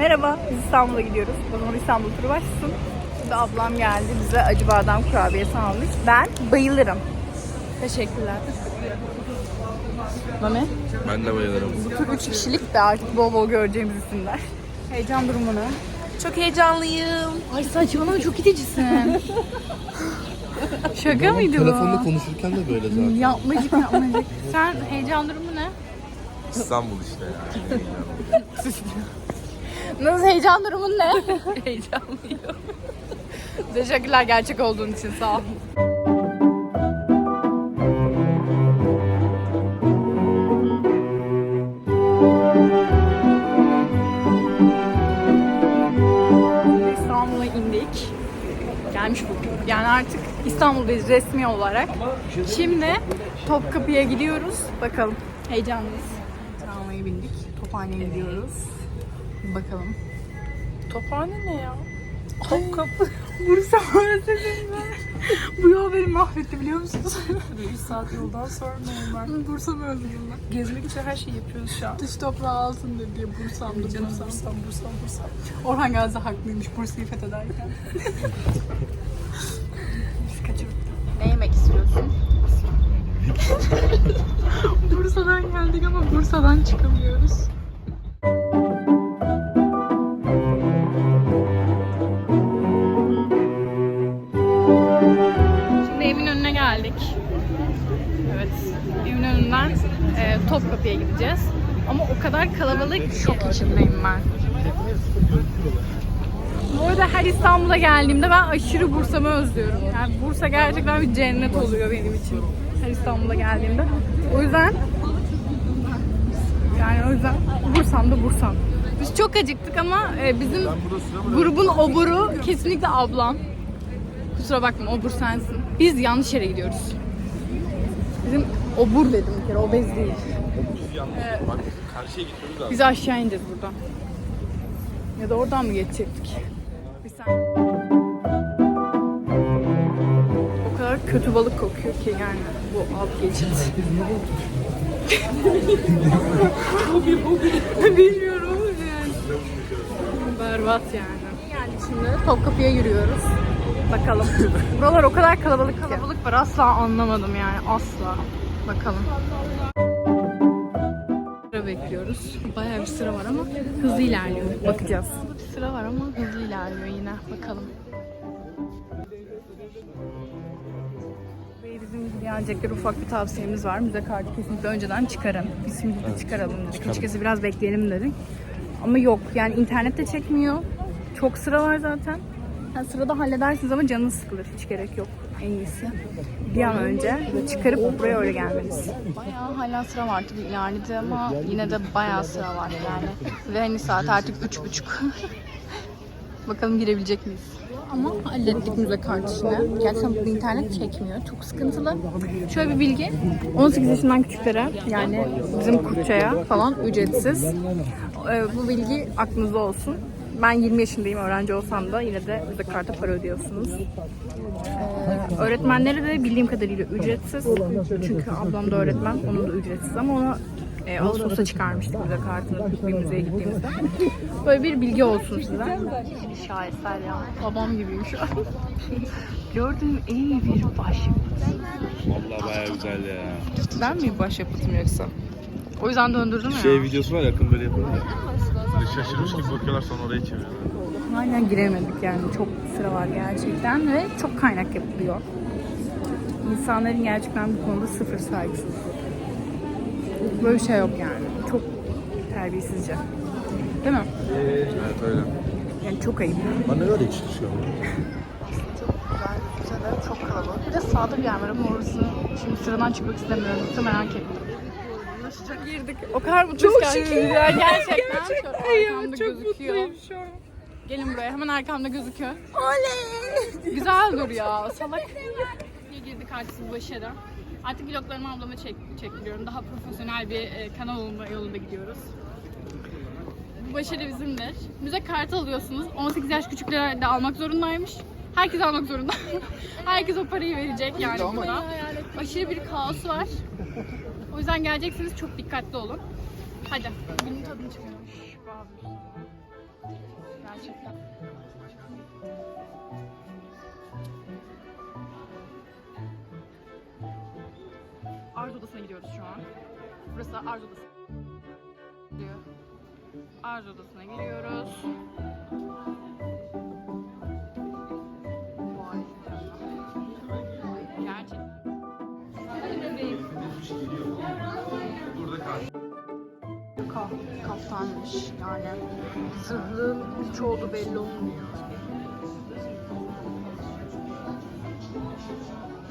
Merhaba, biz İstanbul'a gidiyoruz. O zaman İstanbul turu başlasın. Şimdi ablam geldi, bize acı badem kurabiyesi almış. Ben bayılırım. Teşekkürler. Mami, Ben de bayılırım. bu tur 3 kişilik de artık bol bol göreceğimiz isimler. Heyecan durumunu. Çok heyecanlıyım. Ay saçmalama çok iticisin. Şaka mıydı bu? Telefonda konuşurken de böyle zaten. Yapmacık yapmacık. Sen heyecan durumu ne? İstanbul işte yani. Nasıl heyecan durumun ne? Heyecanlıyım. Teşekkürler gerçek olduğun için sağ ol. İstanbul'a indik. Gelmiş bu. Yani artık İstanbul'dayız resmi olarak. Şimdi Topkapı'ya gidiyoruz. Bakalım. Heyecanlıyız. Tramvaya bindik. Tophane'ye gidiyoruz. Bakalım. Tophane ne ya? Topkapı. Bursa ben. Bu yol beni mahvetti biliyor musunuz? 3 saat yoldan sonra normal. Bursa mı özledim ben? Gezmek için her şeyi yapıyoruz şu an. Dış toprağı altında diye Bursa'mdı Canım Bursa'm. Bursam, Bursam, Bursam. Orhan Gazi haklıymış Bursa'yı fethederken. Biz kaçırdık. Ne yemek istiyorsun? Bursa'dan geldik ama Bursa'dan çıkamıyoruz. Topkapı'ya gideceğiz. Ama o kadar kalabalık şok içindeyim ben. Bu arada her İstanbul'a geldiğimde ben aşırı Bursa'mı özlüyorum. Yani Bursa gerçekten bir cennet oluyor benim için. Her İstanbul'a geldiğimde. O yüzden yani o yüzden Bursa'm da Bursa'm. Biz çok acıktık ama e, bizim grubun oburu kesinlikle ablam. Kusura bakma obur sensin. Biz yanlış yere gidiyoruz. Bizim obur dedim bir kere obez değil. Bak karşıya gitmemiz lazım. Biz aşağı ineceğiz buradan. Ya da oradan mı geçecektik? Bir saniye. O kadar kötü balık kokuyor ki yani bu alt geçit. Bilmiyorum yani. Berbat yani. Yani şimdi Topkapı'ya yürüyoruz. Bakalım. Buralar o kadar kalabalık. Kalabalık var asla anlamadım yani asla. Bakalım. Bekliyoruz. Bayağı bir sıra var ama hızlı ilerliyor. Bakacağız. Sıra var ama hızlı ilerliyor yine. Bakalım. Ve bizim gelecekler ufak bir tavsiyemiz var. Müze kartı kesinlikle önceden çıkarın. Biz şimdi de çıkaralım dedik. Açıkçası biraz bekleyelim dedik. Ama yok yani internette çekmiyor. Çok sıra var zaten. Yani sırada halledersiniz ama canınız sıkılır. Hiç gerek yok. En iyisi. Bir an önce çıkarıp buraya öyle gelmeniz. Bayağı hala sıra var tabii ilerledi ama yine de bayağı sıra var yani. Ve hani saat artık üç buçuk. Bakalım girebilecek miyiz? Ama hallettik müze kartışını. Gerçekten bu internet çekmiyor. Çok sıkıntılı. Şöyle bir bilgi. 18 yaşından küçüklere yani bizim Kurtça'ya falan ücretsiz. Ee, bu bilgi aklınızda olsun. Ben 20 yaşındayım öğrenci olsam da yine de müze kartı para ödüyorsunuz. Ee, öğretmenleri de bildiğim kadarıyla ücretsiz. Çünkü ablam da öğretmen, onun da ücretsiz ama onu e, Ağustos'ta çıkarmıştık müze kartını bir müzeye gittiğimizde. Böyle bir bilgi olsun size. Şaheser ya. Babam gibiyim şu an. Gördüğüm en iyi bir başyapıt. Vallahi bayağı güzel ya. Ben mi başyapıtım yoksa? O yüzden döndürdüm ya. Şey videosu var yakın böyle yapalım ya. Böyle şaşırmış gibi bakıyorlar sonra oraya çeviriyorlar. Aynen giremedik yani. Çok sıra var gerçekten ve çok kaynak yapılıyor. İnsanların gerçekten bu konuda sıfır saygısızlığı. Böyle bir şey yok yani. Çok terbiyesizce. Değil mi? Evet öyle. Yani çok ayıp. Ben ne kadar yakışıklı Çok güzel, çok kalabalık. Bir de sağda bir yer var ama orası şimdi sıradan çıkmak istemiyorum. Yoksa merak ettim. Girdik. O kadar mutluyuz Çok ki. şükür. Gerçekten. Gerçekten ya, arkamda çok gözüküyor. mutluyum şu an. Gelin buraya. Hemen arkamda gözüküyor. Oley! Güzel dur ya. Salak. İyi girdik artık başarı. Artık vloglarımı ablama çek, çektiriyorum. Daha profesyonel bir e, kanal olma yolunda gidiyoruz. Bu başarı bizimdir. Müze kartı alıyorsunuz. 18 yaş küçükler de almak zorundaymış. Herkes almak zorunda. Herkes o parayı verecek yani burada. Aşırı bir kaos var yüzden geleceksiniz çok dikkatli olun. Hadi. Bunun tadını çıkıyormuş. Gerçekten. Arzu odasına gidiyoruz şu an. Burası Arzu odası. Arzu odasına giriyoruz. Kaftanmış yani. Zırhlığın hiç oldu belli olmuyor.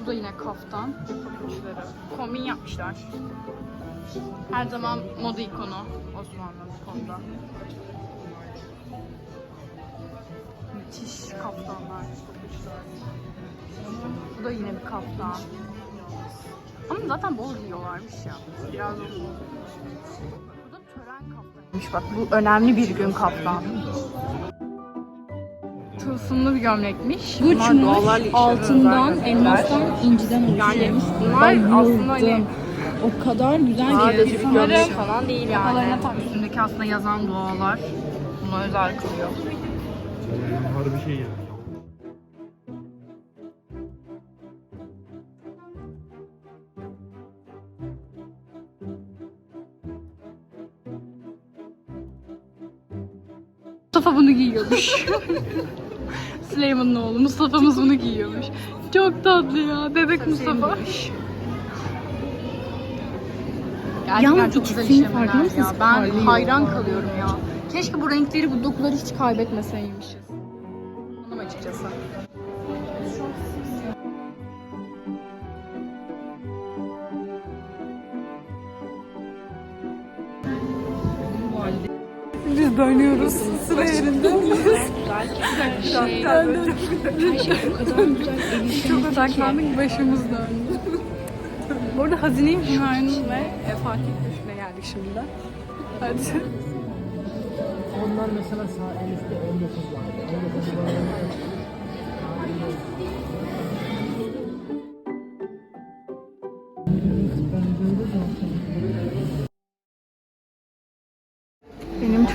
Bu da yine kaftan. Uçları. Kombin yapmışlar. Her zaman moda ikonu Osmanlı bu konuda. Müthiş kaftanlar. Bu da yine bir kaftan. Ama zaten bol giyiyorlarmış ya. Biraz kaftanıymış. Bak bu önemli bir gün kaftan. Tılsımlı bir gömlekmiş. Doğallarla işlenen altından, elmastan, inciden oluşuyormuş. bunlar aslında hani o kadar güzel sadece bir gömlek falan değil Kafalarına yani. tak üstündeki aslında yazan dualar. Buna özel kılıyor. Harbi şey yani. Mustafa bunu giyiyormuş. Süleyman'ın oğlu Mustafa'mız bunu giyiyormuş. Çok tatlı ya. Bebek Mustafa. Yalnız ikisinin farkında mısınız? Ben hayran kalıyorum ya. Keşke bu renkleri, bu dokuları hiç kaybetmeseymişiz. Anladım açıkçası. Dönüyoruz sıra yerinde. Çok odaklandık, başımız döndü. Bu arada Hazine Hümayun'un ve Fatih Köşkü'ne geldik şimdi. Hadi. Ondan mesela sağ üstte 19 var. 19 var.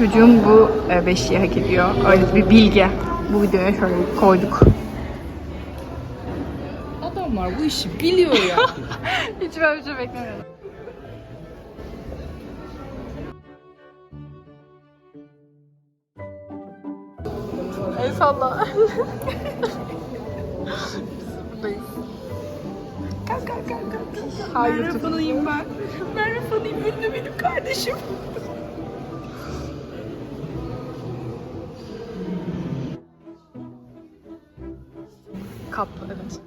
Çocuğum bu e, beşiği hak ediyor. Öyle bir bilgi. Bu videoya şöyle koyduk. Adamlar bu işi biliyor ya. Hiç böyle bir şey beklemiyordum. El salla. Buradayız. Kalk kalk kalk kalk. Hayır. Merve Fanayım ben. Merve Fanayım ünlü benim kardeşim. Kaplı evet.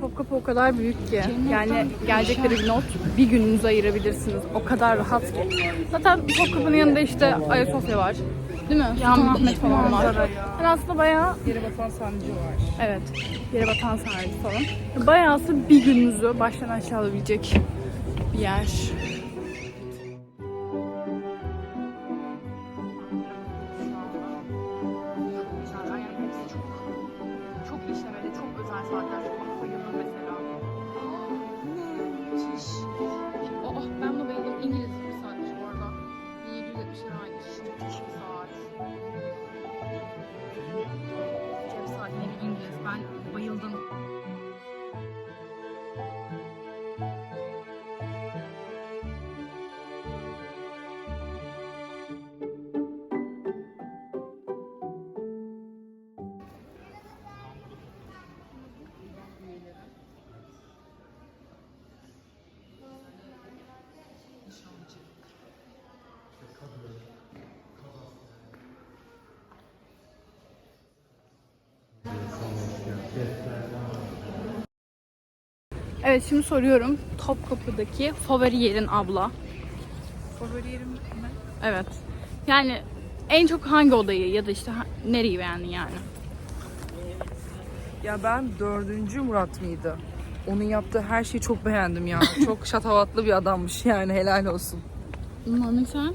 Topkapı o kadar büyük ki. Yani gelecekleri bir not bir gününüzü ayırabilirsiniz. O kadar rahat ki. Zaten Topkapı'nın yanında işte Ayasofya var. Değil mi? Sultanahmet falan var. Yani aslında bayağı Yere batan sancı var. Evet. Yere batan sahil falan. Bayağı aslında bir gününüzü baştan aşağı alabilecek bir yer. Bayıldım. Evet şimdi soruyorum. Topkapı'daki favori yerin abla. Favori yerim mi? Evet. Yani en çok hangi odayı ya da işte ha- nereyi beğendin yani? Ya ben dördüncü Murat mıydı? Onun yaptığı her şeyi çok beğendim ya. Çok şatavatlı bir adammış yani helal olsun. Mami sen?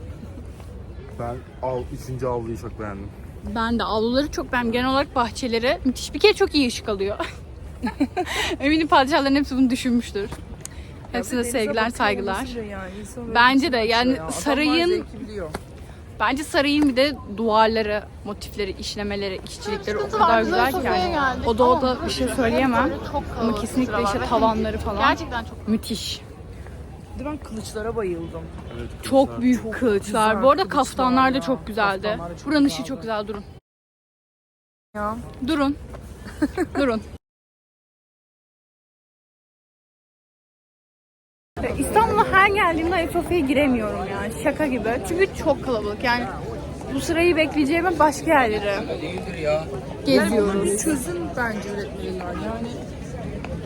Ben al, üçüncü avluyu çok beğendim. Ben de avluları çok beğendim. Genel olarak bahçeleri müthiş. Bir kere çok iyi ışık alıyor. Eminim padişahların hepsi bunu düşünmüştür. Hepsine Denize sevgiler, bakıyor saygılar. yani, böyle Bence de, içine yani ya. Adamlar sarayın- zevki biliyor. Bence sarayın bir de duvarları, motifleri, işlemeleri, işçilikleri o kadar güzel ki yani. O da o da bir şey söyleyemem. Ama kesinlikle işte tavanları falan Gerçekten çok müthiş. Bir de ben kılıçlara bayıldım. Evet, Çok büyük Çok kılıçlar. güzel Bu arada kılıçlar kaftanlar da ya. çok güzeldi. Kaftanlar da çok Buranın güzeldi. çok güzel. Durun. Ya. Durun. Durun. İstanbul'a her geldiğimde Ayasofya'ya giremiyorum yani şaka gibi. Çünkü çok kalabalık yani bu sırayı bekleyeceğime başka yerlere geziyoruz. Çözüm bence üretmeliler yani.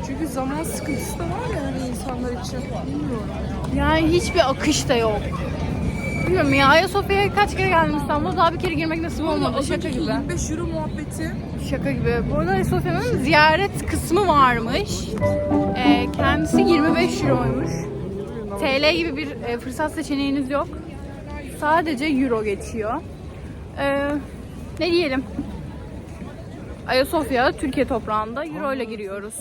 Çünkü zaman sıkıntısı da var ya hani insanlar için. Bilmiyorum ya. Yani hiçbir akış da yok. Bilmiyorum ya Ayasofya'ya kaç kere geldim İstanbul'a daha bir kere girmek nasip olmadı şaka gibi. 25 euro muhabbeti Şaka gibi. Bu arada Ayasofya'nın ziyaret kısmı varmış. Ee, kendisi 25 euroymuş. TL gibi bir e, fırsat seçeneğiniz yok. Sadece euro geçiyor. Ee, ne diyelim? Ayasofya Türkiye toprağında euro ile giriyoruz.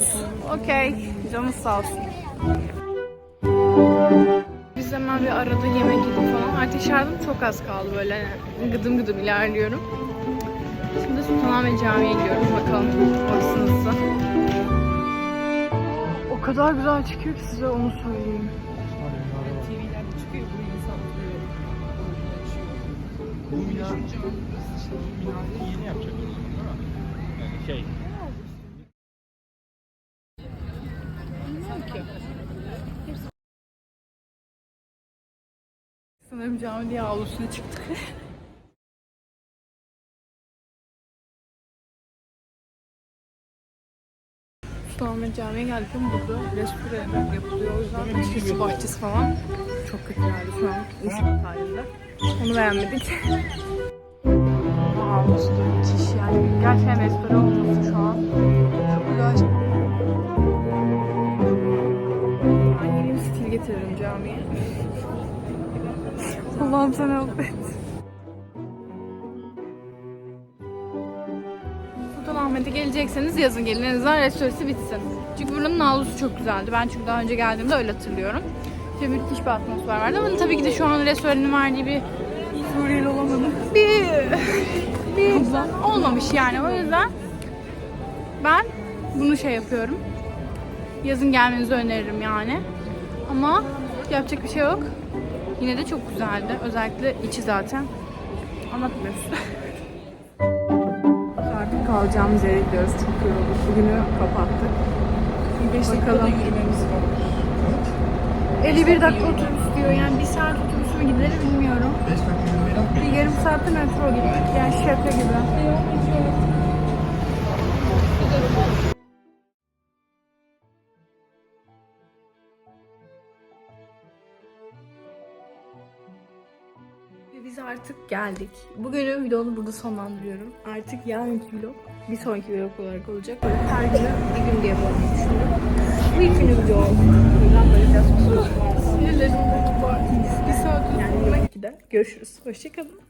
Okey. Canımız sağ olsun. Biz hemen bir arada yemek yedik falan. Artık şarjım çok az kaldı böyle. Gıdım gıdım ilerliyorum. Şimdi Sultanahmet Camii'ye gidiyoruz. Bakalım nasıl. O kadar güzel çıkıyor ki size onu söyleyeyim. Bu binayı yeni yapacak. Şey, Sanırım cami avlusuna çıktık. Sultanahmet Camii'ye geldik ama burada restore yapılıyor. O yüzden içkisi bahçesi falan çok kötü yani şu an. Onu beğenmedik. Da müthiş yani. Gerçekten restore olması şu an. Çok güzel. Ben yeni bir stil getiririm camiye. Allah'ım sen affet. Sultanahmet'e gelecekseniz yazın gelin. En azından restoresi bitsin. Çünkü buranın avlusu çok güzeldi. Ben çünkü daha önce geldiğimde öyle hatırlıyorum. İşte müthiş bir atmosfer vardı ama tabii ki de şu an restoranın verdiği bir Suriyeli olamadım. Bir, bir olmamış yani. O yüzden ben bunu şey yapıyorum. Yazın gelmenizi öneririm yani. Ama yapacak bir şey yok. Yine de çok güzeldi. Özellikle içi zaten. Anlatmıyoruz. Artık kalacağımız yere gidiyoruz. Çok yorulduk. Bugünü kapattık. 5 dakikada yürümemiz var. 51 dakika otobüs diyor. Yani bir saat otobüs mü gidilir bilmiyorum. Bir yarım saatte metro gittik. Yani şaka gibi. Ve biz artık geldik. Bugünün vlogunu burada sonlandırıyorum. Artık yarınki vlog bir sonraki vlog olarak olacak. Böyle her günü bir gün diye bölmeyi düşünüyorum. Bu ilk günü vlog. O yüzden böyle biraz kusura bakmayın. Sinirlerim var. Bir saat yani 12'de. Görüşürüz. Hoşçakalın.